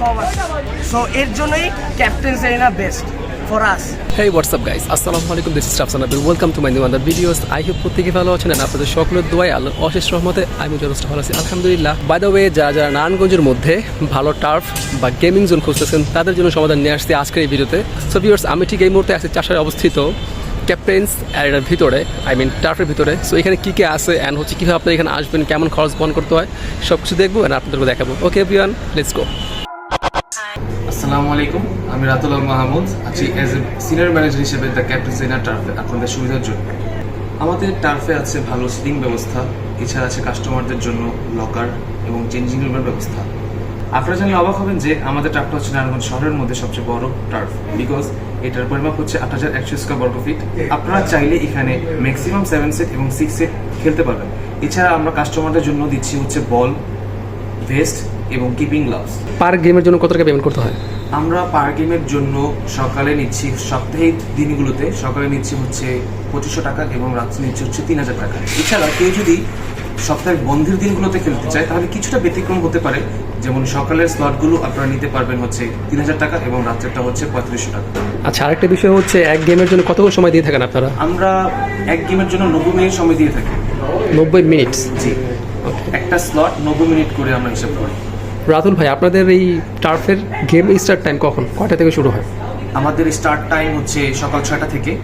সব আছে সো এর জন্যই ক্যাপ্টেন সেরিনা বেস্ট গাইস আসসালামু আলাইকুম দিস ইজ রাফসান ভালো আছেন আপনাদের সকলের দোয়ায় আল্লাহ অশেষ রহমতে আমি আলহামদুলিল্লাহ। বাই দ্য ওয়ে যারা যারা মধ্যে ভালো টার্ফ বা গেমিং জোন খুঁজতেছেন, তাদের জন্য সমাধান নিয়ে আসছি আজকের ভিডিওতে সো ভিউয়ার্স আমি ঠিক এই মুহূর্তে আছি চাষায় অবস্থিত ক্যাপ্টেন্স এর ভিতরে আই মিন টার্ফের ভিতরে। সো এখানে কী কী আছে অ্যান্ড হচ্ছে কীভাবে আপনারা এখানে আসবেন, কেমন খরচ বহন করতে হয় সব কিছু দেখব অ্যান্ড আপনাদেরকে দেখাবো। ওকে বিয়ান লেটস গো আসসালামু আলাইকুম। আমি রাতুল্লাহ মাহমুদ, আছি অ্যাজ এ সিনিয়র ম্যানেজার হিসেবে দ্য ক্যাপ্টেন জেনার টার্ফে আপনাদের সুবিধার জন্য। আমাদের টার্ফে আছে ভালো সিটিং ব্যবস্থা, এছাড়া আছে কাস্টমারদের জন্য লকার এবং চেঞ্জিং রুমের ব্যবস্থা। আপনারা জানলে অবাক হবেন যে আমাদের টার্ফটা হচ্ছে নারায়ণগঞ্জ শহরের মধ্যে সবচেয়ে বড় টার্ফ বিকজ এটার পরিমাপ হচ্ছে আট হাজার একশো স্কোয়ার বর্গ ফিট আপনারা চাইলে এখানে ম্যাক্সিমাম সেভেন সেট এবং সিক্স সেট খেলতে পারবেন। এছাড়া আমরা কাস্টমারদের জন্য দিচ্ছি হচ্ছে বল ভেস্ট এবং কিপিং গ্লাভস পার গেমের জন্য কত টাকা পেমেন্ট করতে হয়? আমরা পার গেমের জন্য সকালে নিচ্ছি সাপ্তাহিক দিনগুলোতে সকালে নিচ্ছি হচ্ছে পঁচিশশো টাকা এবং রাত্রে নিচ্ছি হচ্ছে তিন হাজার টাকা। এছাড়া কেউ যদি সপ্তাহের বন্ধের দিনগুলোতে খেলতে চায় তাহলে কিছুটা ব্যতিক্রম হতে পারে। যেমন সকালের স্লটগুলো আপনারা নিতে পারবেন হচ্ছে তিন হাজার টাকা এবং রাত্রেরটা হচ্ছে পঁয়ত্রিশশো টাকা। আচ্ছা আরেকটা বিষয় হচ্ছে এক গেমের জন্য কতক্ষণ সময় দিয়ে থাকেন আপনারা? আমরা এক গেমের জন্য নব্বই মিনিট সময় দিয়ে থাকি। নব্বই মিনিট জি। একটা স্লট নব্বই মিনিট করে আমরা হিসাব করি। রাতুল ভাই আপনাদের এই টার্ফের গেম স্টার্ট টাইম কখন? কয়টা থেকে শুরু হয়? আমাদের স্টার্ট টাইম হচ্ছে সকাল ছয়টা থেকে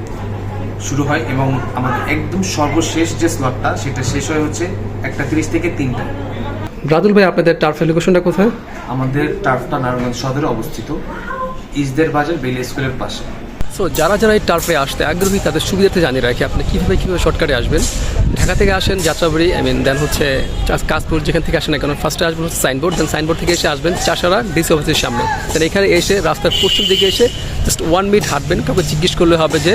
শুরু হয় এবং আমাদের একদম সর্বশেষ যে স্লটটা সেটা শেষ হয় হচ্ছে একটা তিরিশ থেকে তিনটা। রাতুল ভাই আপনাদের টার্ফের লোকেশনটা কোথায়? আমাদের টার্ফটা নারায়ণগঞ্জ সদরে অবস্থিত। ইসদের বাজার বেলি স্কুলের পাশে। সো যারা যারা এই টার্ফে আসতে আগ্রহী, তাদের সুবিধাতে জানিয়ে রাখি, আপনি কীভাবে কীভাবে শর্টকাটে আসবেন। ঢাকা থেকে আসেন যাত্রাবাড়ি আই মিন দেন হচ্ছে কাশপুর, যেখান থেকে আসেন না কেন ফার্স্টে আসবেন হচ্ছে সাইনবোর্ড দেন সাইনবোর্ড থেকে এসে আসবেন চাষারা ডিসি অফিসের সামনে। দেন এখানে এসে রাস্তার পশ্চিম দিকে এসে জাস্ট ওয়ান মিনিট হাঁটবেন, কাউকে জিজ্ঞেস করলে হবে যে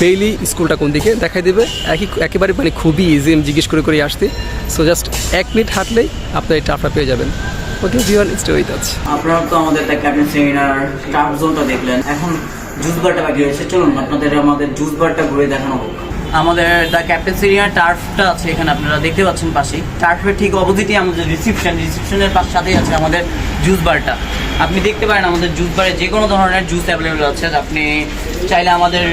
বেইলি স্কুলটা কোন দিকে? দেখাই দেবে। একই একেবারে মানে খুবই ইজি আমি জিজ্ঞেস করে করে আসতে সো জাস্ট এক মিনিট হাঁটলেই আপনার এই টার্ফটা পেয়ে যাবেন। ভিওয়ান আপনারা তো আমাদের দ্য ক্যাপ্টেন সেমিনার টার্ফ জোনটা দেখলেন। এখন জুস বারটা বাকি রয়েছে। চলুন, আপনাদের আমাদের জুস বারটা ঘুরে দেখানো হোক। আমাদের দ্য ক্যাপ্টেন সেমিনার টার্ফটা আছে এখানে, আপনারা দেখতে পাচ্ছেন পাশেই। টার্ফের ঠিক অপোজিটে আমাদের রিসিপশন রিসিপশনের পাশ সাথেই আছে আমাদের জুস বারটা। আপনি দেখতে পারেন আমাদের জুস বারে যে কোনো ধরনের জুস অ্যাভেলেবেল আছে। আপনি চাইলে আমাদের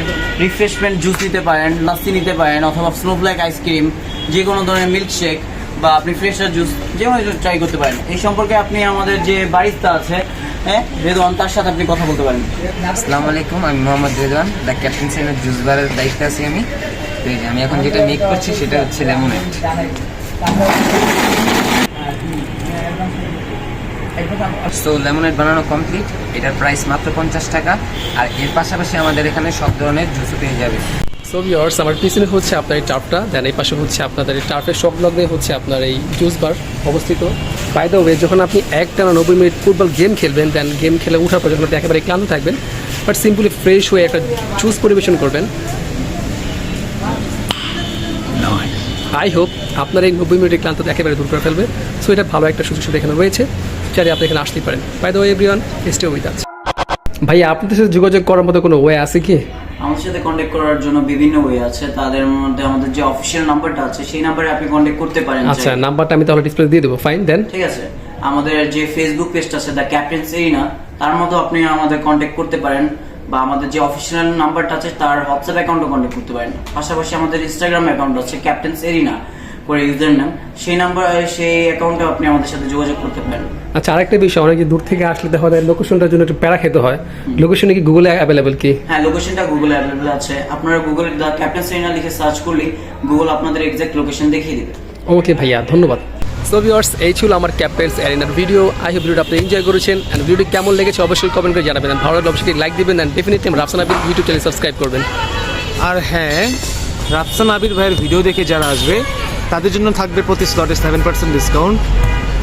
রিফ্রেশমেন্ট জুস নিতে পারেন লাস্সি নিতে পারেন, অথবা স্নোফ্ল্যাক আইসক্রিম যে কোনো ধরনের মিল্কশেক বা আপনি ফ্রেশার জুস যে কোনো ট্রাই করতে পারেন। এই সম্পর্কে আপনি আমাদের যে বারিস্তা আছে হ্যাঁ রেদওয়ান, তার সাথে আপনি কথা বলতে পারেন। আসসালামু আলাইকুম, আমি মোহাম্মদ রেদওয়ান দ্য ক্যাপ্টেন সেনের জুস বারের দায়িত্বে আছি আমি। তো আমি এখন যেটা মেক করছি সেটা হচ্ছে লেমনেড সো লেমনেড বানানো কমপ্লিট এটার প্রাইস মাত্র পঞ্চাশ টাকা, আর এর পাশাপাশি আমাদের এখানে সব ধরনের জুসও পেয়ে যাবে সো আমার পিছনে হচ্ছে আপনার এই দেন এই পাশে হচ্ছে আপনাদের এই সংলগ্নে হচ্ছে আপনার এই জুস বার অবস্থিত। বাই দ্য ওয়ে যখন আপনি এক টানা নব্বই মিনিট ফুটবল গেম খেলবেন দেন গেম খেলে উঠার পর যখন আপনি একেবারে ক্লান্ত থাকবেন বাট সিম্পলি ফ্রেশ হয়ে একটা জুস পরিবেশন করবেন। আই হোপ আপনার এই নব্বই মিনিটের ক্লান্ত একেবারে দূর করে ফেলবে। সো এটা ভালো একটা সুযোগ সুবিধা এখানে রয়েছে, চাইলে আপনি এখানে আসতেই পারেন। By the way everyone stay with আছে ভাই আপনাদের সাথে যোগাযোগ করার মতো কোনো ওয়ে আছে কি? আমাদের সাথে কন্ট্যাক্ট করার জন্য বিভিন্ন ওয়ে আছে। তাদের মধ্যে আমাদের যে অফিসিয়াল নাম্বারটা আছে সেই নাম্বারে আপনি কন্ট্যাক্ট করতে পারেন আচ্ছা নাম্বারটা আমি তাহলে ডিসপ্লে দিয়ে দেবো। ফাইন দেন ঠিক আছে। আমাদের যে ফেসবুক পেজটা আছে দ্য ক্যাপ্টেন সেরিনা তার মতো আপনি আমাদের কন্ট্যাক্ট করতে পারেন বা আমাদের যে অফিসিয়াল নাম্বারটা আছে তার হোয়াটসঅ্যাপ অ্যাকাউন্টও কন্ট্যাক্ট করতে পারেন। পাশাপাশি আমাদের ইনস্টাগ্রাম অ্যাকাউন্ট আছে ক্যাপ্টেন সেরিনা করে ইউজার নাম সেই নাম্বার সেই অ্যাকাউন্টে আপনি আমাদের সাথে যোগাযোগ করতে পারেন। আচ্ছা আরেকটা বিষয় অনেকে দূর থেকে আসলে দেখা যায় লোকেশনটার জন্য একটু প্যারা খেতে হয়। লোকেশনে কি গুগলে অ্যাভেলেবেল কি? হ্যাঁ লোকেশনটা গুগলে অ্যাভেলেবল আছে। আপনারা গুগলে দ্য ক্যাপ্টেন সেরিনা লিখে সার্চ করলেই গুগল আপনাদের এক্সাক্ট লোকেশন দেখিয়ে দেবে। ওকে ভাইয়া ধন্যবাদ। সো ভিউয়ার্স এই ছিল আমার ক্যাপ্টেন্স অ্যারিনার ভিডিও আই হোপ ভিডিওটা আপনি এনজয় করেছেন। অ্যান্ড ভিডিওটি কেমন লেগেছে অবশ্যই কমেন্ট করে জানাবেন। ভালো লাগলে অবশ্যই লাইক দিবেন। অ্যান্ড ডেফিনেটলি আমার Rafsan Abir YouTube channel subscribe করবেন। আর হ্যাঁ রাফসান আবির ভাইয়ের ভিডিও দেখে যারা আসবে তাদের জন্য থাকবে প্রতি স্লটে সেভেন পার্সেন্ট ডিসকাউন্ট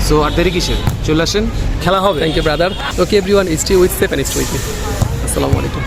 সো আর দেরি কিসের? চলে আসেন। খেলা হবে। Thank you brother okay everyone stay with seven and stay with আসসালামু আলাইকুম।